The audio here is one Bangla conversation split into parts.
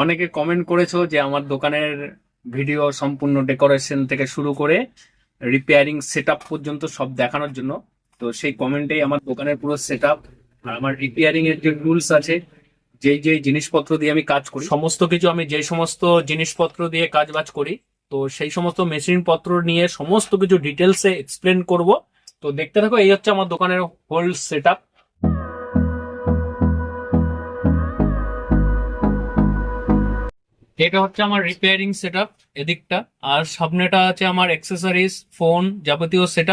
অনেকে কমেন্ট করেছ যে আমার দোকানের ভিডিও সম্পূর্ণ ডেকোরেশন থেকে শুরু করে রিপেয়ারিং সেট পর্যন্ত সব দেখানোর জন্য। তো সেই কমেন্টেই আমার দোকানের পুরো সেট আর আমার রিপেয়ারিং এর যে রুলস আছে, যেই যেই জিনিসপত্র দিয়ে আমি কাজ করি, সমস্ত কিছু আমি যে সমস্ত জিনিসপত্র দিয়ে কাজ বাজ করি, তো সেই সমস্ত মেশিন পত্র নিয়ে সমস্ত কিছু ডিটেলসে এক্সপ্লেন করব। তো দেখতে থাকো, এই হচ্ছে আমার দোকানের হোল সেট এটা হচ্ছে আমার রিপেয়ারিং সেট এদিকটা। আর সামনেটা আছে আমার অ্যাক্সেসরিজ ফোন যাবতীয় সেট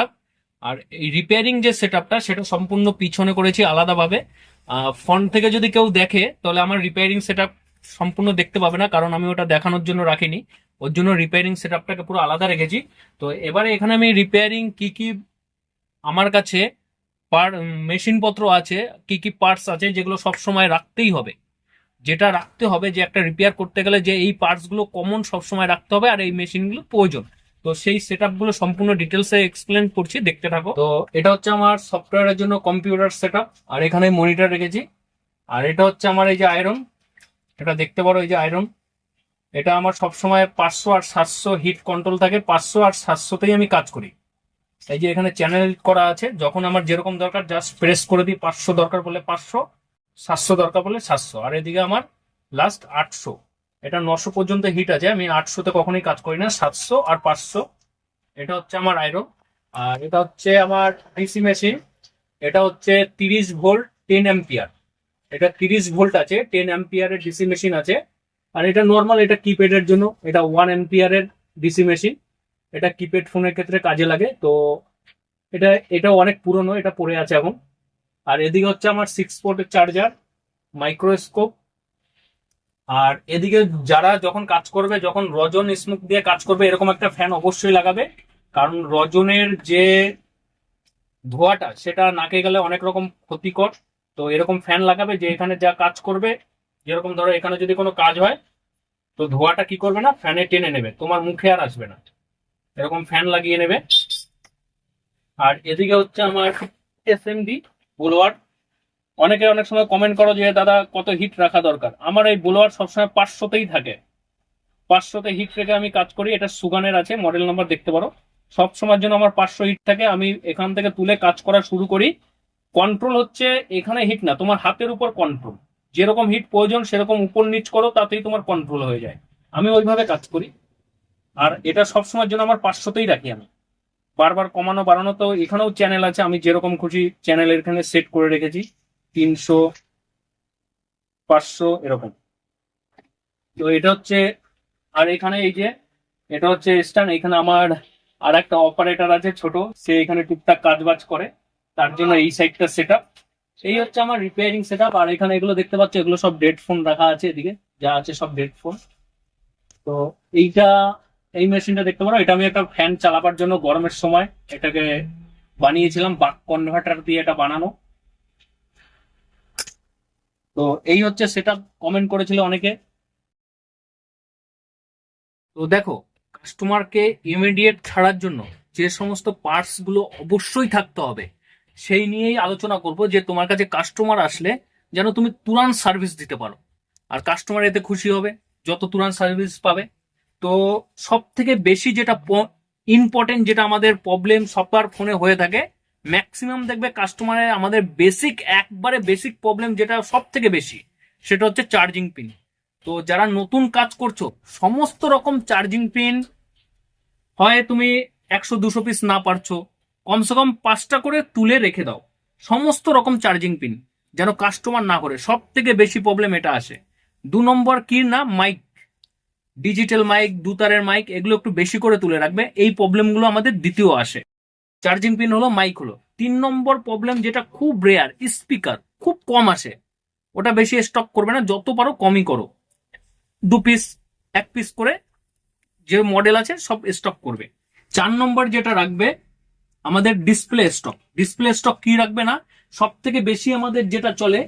আর এই রিপেয়ারিং যে সেট সেটা সম্পূর্ণ পিছনে করেছি আলাদাভাবে। ফ্রন্ট থেকে যদি কেউ দেখে, তাহলে আমার রিপেয়ারিং সেট সম্পূর্ণ দেখতে পাবে না, কারণ আমি ওটা দেখানোর জন্য রাখিনি। ওর জন্য রিপেয়ারিং সেট আপটাকে পুরো আলাদা রেখেছি। তো এবারে এখানে আমি রিপেয়ারিং কি কি আমার কাছে পার মেশিনপত্র আছে, কি কি পার্টস আছে, যেগুলো সব সময় রাখতেই হবে। যেটা রাখতে হবে যে একটা রিপেয়ার করতে গেলে যে এই পার্টসগুলো কমন সবসময় রাখতে হবে আর এই মেশিনগুলো প্রয়োজন। তো সেই সেটগুলো সম্পূর্ণ ডিটেলসে এক্সপ্লেন করছি, দেখতে থাকো। তো এটা হচ্ছে আমার সফটওয়্যারের জন্য কম্পিউটার সেট আর এখানে মনিটর রেখেছি। আর এটা হচ্ছে আমার এই যে আয়রন এটা দেখতে পারো এই যে আয়রন এটা আমার সবসময় পাঁচশো আর সাতশো হিট কন্ট্রোল থাকে, পাঁচশো আর সাতশোতেই আমি কাজ করি। এই যে এখানে চ্যানেল করা আছে, যখন আমার যেরকম দরকার জাস্ট প্রেস করে দিই, পাঁচশো দরকার বলে পাঁচশো। সাতশো দরকার বলে সাতশো। আর এদিকে আমার লাস্ট আটশো। এটা নশো পর্যন্ত হিট আছে, আমি আটশোতে কখনোই কাজ করি না, সাতশো আর পাঁচশো। এটা হচ্ছে আমার আয়রন আর এটা হচ্ছে আমার ডিসি মেশিন এটা হচ্ছে তিরিশ ভোল্ট টেন অ্যাম্পিয়ার এটা তিরিশ ভোল্ট আছে টেন অ্যাম্পিয়ারের ডিসি মেশিন আছে। আর এটা নর্মাল এটা কিপ্যাডের জন্য। এটা ওয়ান অ্যাম্পিয়ারের ডিসি মেশিন এটা কিপ্যাড ফোনের ক্ষেত্রে কাজে লাগে। তো এটা এটা অনেক পুরনো, এটা পড়ে আছে এখন। আর এদিকে হচ্ছে আমার সিক্স পোর্টের চার্জার মাইক্রোস্কোপ আর এদিকে যারা যখন কাজ করবে, যখন রজন স্মুক দিয়ে কাজ করবে, এরকম একটা ফ্যান অবশ্যই লাগাবে। কারণ রজনের যে ধোয়াটা, সেটা নাকে গেলে অনেক রকম ক্ষতিকর। তো এরকম ফ্যান লাগাবে যে এখানে যা কাজ করবে, যেরকম ধরো এখানে যদি কোনো কাজ হয়, তো ধোয়াটা কি করবে না ফ্যানে টেনে নেবে। তোমার মুখে আর আসবে না। এরকম ফ্যান লাগিয়ে নেবে। আর এদিকে হচ্ছে আমার এস এম ডি বুলোয়ার অনেকে অনেক সময় কমেন্ট করো যে, দাদা, কত হিট রাখা দরকার? আমার এই বুলোয়ার সবসময় পাঁচশোতেই থাকে। পাঁচশোতে হিট রেখে আমি কাজ করি। এটা সুগানের আছে মডেল নাম্বার দেখতে পারো। সব সময়ের জন্য আমার পাঁচশো হিট থাকে। আমি এখান থেকে তুলে কাজ করা শুরু করি। কন্ট্রোল হচ্ছে এখানে হিট না, তোমার হাতের উপর কন্ট্রোল যেরকম হিট প্রয়োজন, সেরকম উপর নিচ করো, তাতেই তোমার কন্ট্রোল হয়ে যায়। আমি ওইভাবে কাজ করি। আর এটা সবসময়ের জন্য আমার পাঁচশোতেই রাখি আমি। বারবার কমানো, বাড়ানো তো এখানেও চ্যানেল আছে। আমি যেরকম খুশি চ্যানেল এখানে সেট করে রেখেছি। তিনশো, পাঁচশো এরকম। তো এটা হচ্ছে, আর এখানে এই যে, এটা হচ্ছে স্ট্যান্ড এখানে আমার আর একটা অপারেটর আছে ছোট। সে এখানে টুকটাক কাজ বাজ করে। তার জন্য এই সাইডটা সেট এই হচ্ছে আমার রিপেয়ারিং সেট আর এখানে এগুলো দেখতে পাচ্ছ, এগুলো সব ডেড ফোন রাখা আছে এদিকে। যা আছে সব ডেড ফোন তো এইটা এই মেশিনটা দেখতে পারো, এটা আমি একটা ফ্যান চালাবার জন্য গরমের সময় এটাকে বানিয়েছিলাম, বাক কনভার্টার দিয়ে এটা বানানো। তো এই হচ্ছে সেটা কমেন্ট করেছিল অনেকে। তো দেখো কাস্টমারকে ইমিডিয়েট ছাড়ার জন্য যে সমস্ত পার্টসগুলো অবশ্যই থাকতে হবে, সেই নিয়েই আলোচনা করব যে তোমার কাছে কাস্টমার আসলে যেন তুমি তুরান সার্ভিস দিতে পারো। আর কাস্টমার এতে খুশি হবে, যত তুরান সার্ভিস পাবে। তো সব থেকে বেশি যেটা ইম্পর্টেন্ট যেটা আমাদের প্রবলেম সবার ফোনে হয়ে থাকে ম্যাক্সিমাম দেখবে কাস্টমারের আমাদের বেসিক একবারে বেসিক প্রবলেম যেটা সব থেকে বেশি, সেটা হচ্ছে চার্জিং পিন তো যারা নতুন কাজ করছ, সমস্ত রকম চার্জিং পিন হয় তুমি একশো, দুশো পিস না পারছ, কমসে কম পাঁচটা করে তুলে রেখে দাও, সমস্ত রকম চার্জিং পিন যেন কাস্টমার না করে সব থেকে বেশি প্রবলেম এটা আসে। দু নম্বর কি না মাইক ডিজিটাল মাইক দুতারের মাইক এগুলো একটু বেশি করে তুলে রাখবে। এই প্রবলেমগুলো আমাদের দ্বিতীয় আসে। চার্জিং পিন হলো মাইক হলো। তিন নম্বর প্রবলেম যেটা খুব রেয়ার স্পিকার খুব কম আসে। ওটা বেশি স্টক করবে না, যত পারো কমই করো। দু পিস এক পিস করে যে মডেল আছে, সব স্টক করবে। চার নম্বর যেটা রাখবে, আমাদের ডিসপ্লে স্টক ডিসপ্লে স্টক কি রাখবে না? সব থেকে বেশি আমাদের যেটা চলে,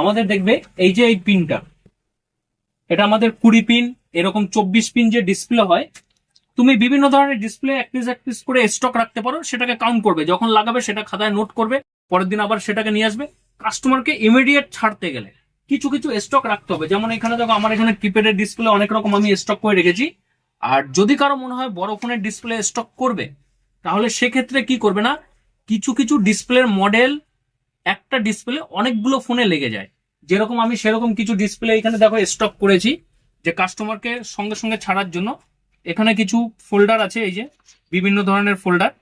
আমাদের দেখবে এই যে এই পিনটা এটা আমাদের কুড়ি পিন এরকম চব্বিশ পিন যে ডিসপ্লে হয়, তুমি বিভিন্ন ধরনের ডিসপ্লে এক পিস এক পিস করে স্টক রাখতে পারো, সেটাকে কাউন্ট করবে। যখন লাগাবে, সেটা খাতায় নোট করবে, পরের দিন আবার সেটাকে নিয়ে আসবে। কাস্টমারকে ইমিডিয়েট ছাড়তে গেলে কিছু কিছু স্টক রাখতে হবে। যেমন এখানে দেখো, আমার এখানে কিপ্যাডের ডিসপ্লে অনেক রকম আমি স্টক করে রেখেছি। আর যদি কারও মনে হয় বড় ফোনের ডিসপ্লে স্টক করবে, তাহলে সেক্ষেত্রে কি করবে না, কিছু কিছু ডিসপ্লের মডেল একটা ডিসপ্লে অনেকগুলো ফোনে লেগে যায়। যেরকম আমি সেরকম কিছু ডিসপ্লে এখানে দেখো স্টক করেছি। যে কাস্টমারকে সঙ্গে সঙ্গে ছাড়ার জন্য এখানে কিছু ফোল্ডার আছে, এই যে বিভিন্ন ধরনের ফোল্ডার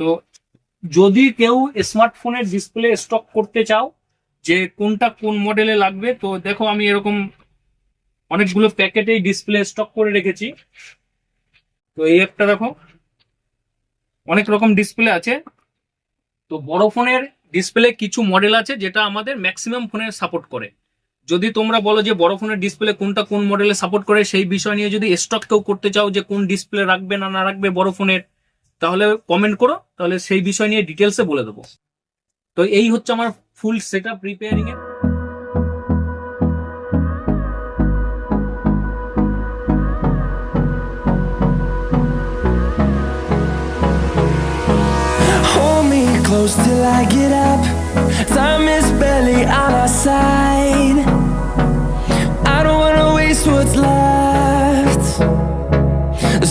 তো যদি কেউ স্মার্টফোনের ডিসপ্লে স্টক করতে চাও, যে কোনটা কোন মডেলে লাগবে, তো দেখো আমি এরকম অনেকগুলো প্যাকেটেই ডিসপ্লে স্টক করে রেখেছি। তো এই একটা দেখো, অনেক রকম ডিসপ্লে আছে। তো বড় ফোনের ডিসপ্লে কিছু মডেল আছে, যেটা আমাদের ম্যাক্সিমাম ফোনে সাপোর্ট করে। যদি তোমরা বলো যে বড় ফোনের ডিসপ্লে কোনটা কোন মডেলে সাপোর্ট করে, সেই বিষয় নিয়ে যদি স্টক কেউ করতে চাও যে কোন ডিসপ্লে রাখবে না না রাখবে বড় ফোনের, তাহলে কমেন্ট করো, তাহলে সেই বিষয় নিয়ে ডিটেলসে বলে দেবো তো এই হচ্ছে আমার ফুল সেট আপ রিপেয়ারিং এর close till I get up. Time is barely on our side.